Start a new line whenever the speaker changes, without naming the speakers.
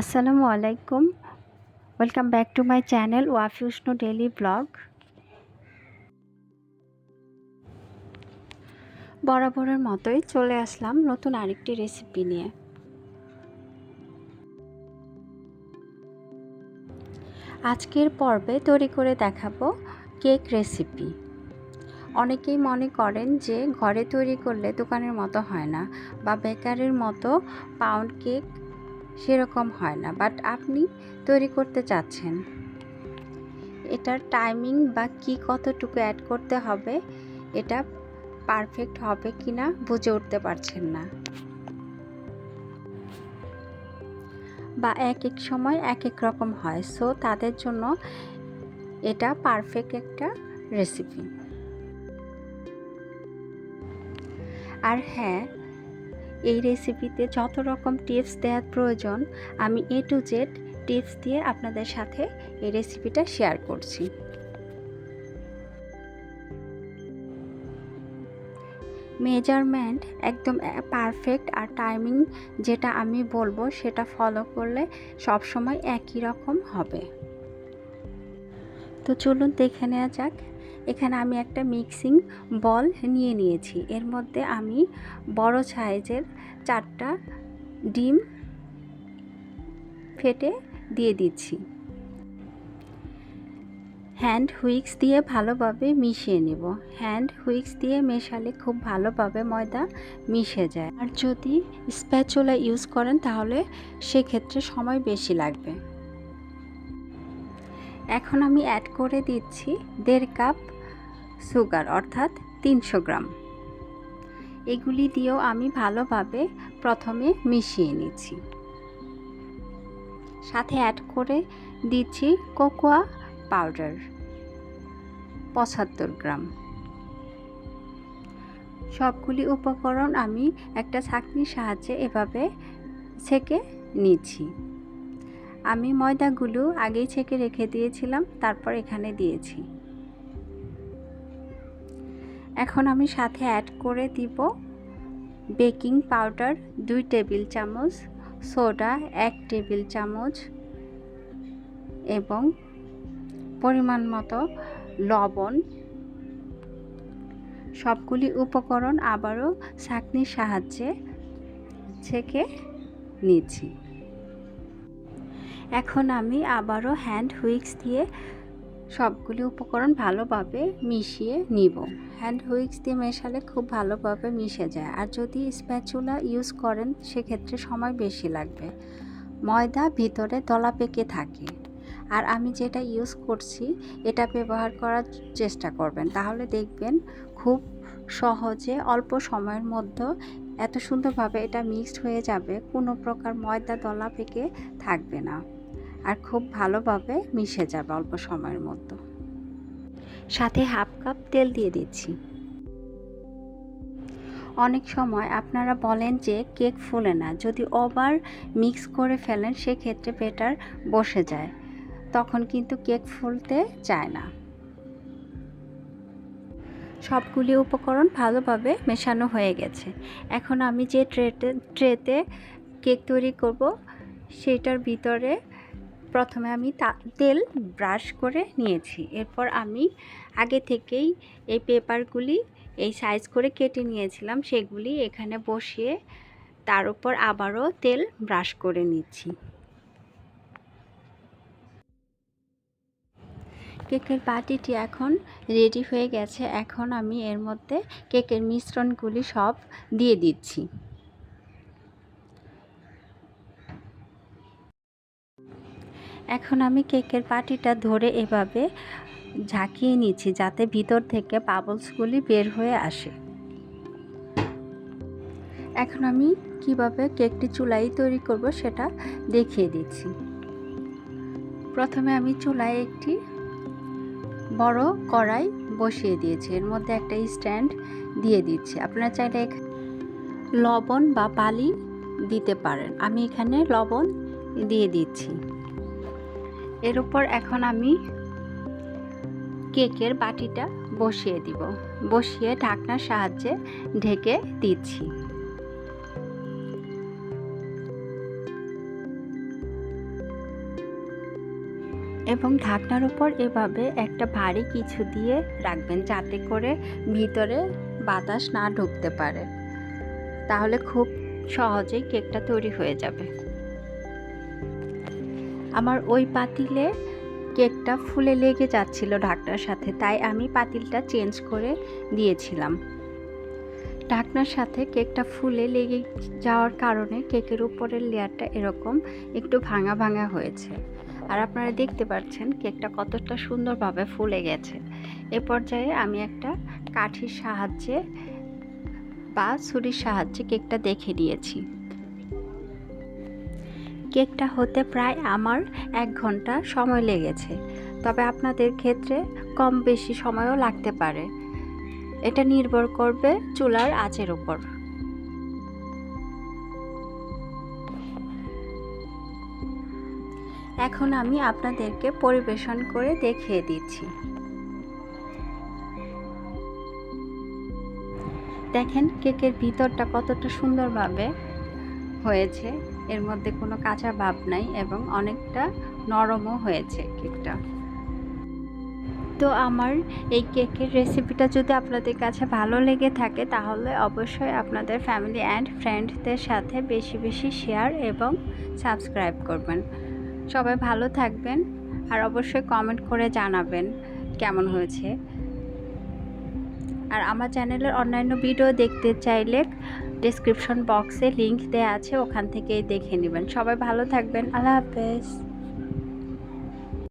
আসসালামু আলাইকুম। Welcome back to my channel Wafi উষ্ণ ডেলি ব্লগ বরাবরের মতোই চলে আসলাম নতুন আরেকটি রেসিপি নিয়ে। আজকের পর্বে তৈরি করে দেখাবো কেক রেসিপি অনেকেই মনে করেন যে ঘরে তৈরি করলে দোকানের মতো হয় না, বা বেকারের মতো পাউন্ড কেক সেরকম হয় না বাট আপনি তৈরি করতে চাচ্ছেন। এটার টাইমিং বা কি কতটুকু অ্যাড করতে হবে, এটা পারফেক্ট হবে কি না বুঝে উঠতে পারছেন না। বা এক এক সময় এক এক রকম হয় সো তাদের জন্য এটা পারফেক্ট একটা রেসিপি আর হ্যাঁ এই রেসিপিতে যত রকম টিপস দেওয়ার প্রয়োজন, আমি এ টু জেড টিপস দিয়ে আপনাদের সাথে এই রেসিপিটা শেয়ার করছি। মেজারমেন্ট একদম পারফেক্ট আর টাইমিং যেটা আমি বলব সেটা ফলো করলে সব সময় একই রকম হবে। তো চলুন দেখে নেওয়া যাক। এখানে আমি একটা মিক্সিং বল নিয়ে নিয়েছি। এর মধ্যে আমি বড় সাইজের চারটা ডিম ফেটে দিয়ে দিচ্ছি। হ্যান্ড হুইক্স দিয়ে ভালোভাবে মিশিয়ে নেব। হ্যান্ড হুইক্স দিয়ে মেশালে খুব ভালোভাবে ময়দা মিশে যায়। আর যদি স্প্যাচুলা ইউজ করেন তাহলে সেক্ষেত্রে সময় বেশি লাগবে। এখন আমি অ্যাড করে দিচ্ছি দেড় কাপ সুগার, অর্থাৎ তিনশো গ্রাম। এগুলি দিয়েও আমি ভালোভাবে প্রথমে মিশিয়ে নিচ্ছি। সাথে অ্যাড করে দিচ্ছি কোকোয়া পাউডার, পঁচাত্তর গ্রাম। সবগুলি উপকরণ আমি একটা ছাঁকনির সাহায্যে এভাবে ছেঁকে নিচ্ছি। আমি ময়দাগুলো আগেই ছেঁকে রেখে দিয়েছিলাম, তারপর এখানে দিয়েছি। এখন আমি সাথে অ্যাড করে দিব বেকিং পাউডার দুই টেবিল চামচ সোডা এক টেবিল চামচ এবং পরিমাণ মতো লবণ। সবগুলি উপকরণ আবারও ছাঁকনির সাহায্যে ছেঁকে নিচ্ছি। এখন আমি আবারও হ্যান্ড হুইক্স দিয়ে সবগুলি উপকরণ ভালোভাবে মিশিয়ে নিব। হ্যান্ড হুইক্স দিয়ে মেশালে খুব ভালোভাবে মিশে যায়। আর যদি স্প্যাচুলা ইউজ করেন, সেক্ষেত্রে সময় বেশি লাগবে। ময়দা ভিতরে দলা পেকে থাকে। আর আমি যেটা ইউজ করছি, এটা ব্যবহার করার চেষ্টা করবেন। তাহলে দেখবেন খুব সহজে অল্প সময়ের মধ্যে এত সুন্দরভাবে এটা মিক্সড হয়ে যাবে। কোনো প্রকার ময়দা দলা পেকে থাকবে না। আর খুব ভালোভাবে মিশে যাবে অল্প সময়ের মধ্যে। সাথে হাফ কাপ তেল দিয়ে দিচ্ছি। অনেক সময় আপনারা বলেন যে কেক ফুলে না, যদি ওভার মিক্স করে ফেলেন সেক্ষেত্রে বেটার বসে যায়। তখন কিন্তু কেক ফুলতে চায় না। সবগুলি উপকরণ ভালোভাবে মেশানো হয়ে গেছে। এখন আমি যে ট্রেতে ট্রেতে কেক তৈরি করব, সেটার ভিতরে প্রথমে আমি তা, তেল ব্রাশ করে নিয়েছি। এরপর আমি আগে থেকেই এই পেপারগুলি এই সাইজ করে কেটে নিয়েছিলাম। সেগুলি এখানে বসিয়ে তার উপর আবারও তেল ব্রাশ করে নিচ্ছি। কেকের বাটিটি এখন রেডি হয়ে গেছে। এখন আমি এর মধ্যে কেকের মিশ্রণগুলি সব দিয়ে দিচ্ছি। এখন আমি কেকের পাটিটা ধরে এভাবে ঝাঁকিয়ে নিচ্ছি যাতে ভিতর থেকে বাবলসগুলি বের হয়ে আসে। এখন আমি কীভাবে কেকটি চুলাই তৈরি করব সেটা দেখিয়ে দিচ্ছি। প্রথমে আমি চুলায় একটি বড় কড়াই বসিয়ে দিয়েছি। এর মধ্যে একটা স্ট্যান্ড দিয়ে দিচ্ছি। আপনারা চাইলে লবণ বা বালি দিতে পারেন। আমি এখানে লবণ দিয়ে দিচ্ছি। এর উপর এখন আমি কেকের বাটিটা বসিয়ে দিব। বসিয়ে ঢাকনার সাহায্যে ঢেকে দিচ্ছি। এবং ঢাকনার উপর এভাবে একটা ভারী কিছু দিয়ে রাখবেন যাতে করে ভিতরে বাতাস না ঢুকতে পারে। তাহলে খুব সহজেই কেকটা তৈরি হয়ে যাবে। আমার ওই পাতিলে কেকটা ফুলে লেগে যাচ্ছিল ঢাকনার সাথে, তাই আমি পাতিলটা চেঞ্জ করে দিয়েছিলাম। ঢাকনার সাথে কেকটা ফুলে লেগে যাওয়ার কারণে কেকের উপরের লেয়ারটা এরকম একটু ভাঙা ভাঙা হয়েছে। আর আপনারা দেখতে পাচ্ছেন কেকটা কতটা সুন্দরভাবে ফুলে গেছে। এ পর্যায়ে আমি একটা কাঠির সাহায্যে বা ছুরির সাহায্যে কেকটা দেখে নিয়েছি। কেকটা হতে প্রায় আমার এক ঘণ্টা সময় লেগেছে। তবে আপনাদের ক্ষেত্রে কম বেশি সময়ও লাগতে পারে। এটা নির্ভর করবে চুলার আঁচের উপর। এখন আমি আপনাদেরকে পরিবেশন করে দেখিয়ে দিচ্ছি। দেখেন, কেকের ভিতরটা কতটা সুন্দরভাবে হয়েছে। এর মধ্যে কোনো কাঁচা ভাব নাই এবং অনেকটা নরমও হয়েছে কেকটা। তো আমার এই কেকের রেসিপিটা যদি আপনাদের কাছে ভালো লেগে থাকে, তাহলে অবশ্যই আপনাদের ফ্যামিলি অ্যান্ড ফ্রেন্ডদের সাথে বেশি বেশি শেয়ার এবং সাবস্ক্রাইব করবেন। সবাই ভালো থাকবেন আর অবশ্যই কমেন্ট করে জানাবেন কেমন হয়েছে। আর আমার চ্যানেলের অন্যান্য ভিডিও দেখতে চাইলে ডিসক্রিপশন বক্সে লিংক দেওয়া আছে ওখান থেকেই দেখে নেবেন। সবাই ভালো থাকবেন। আল্লাহ হাফেজ।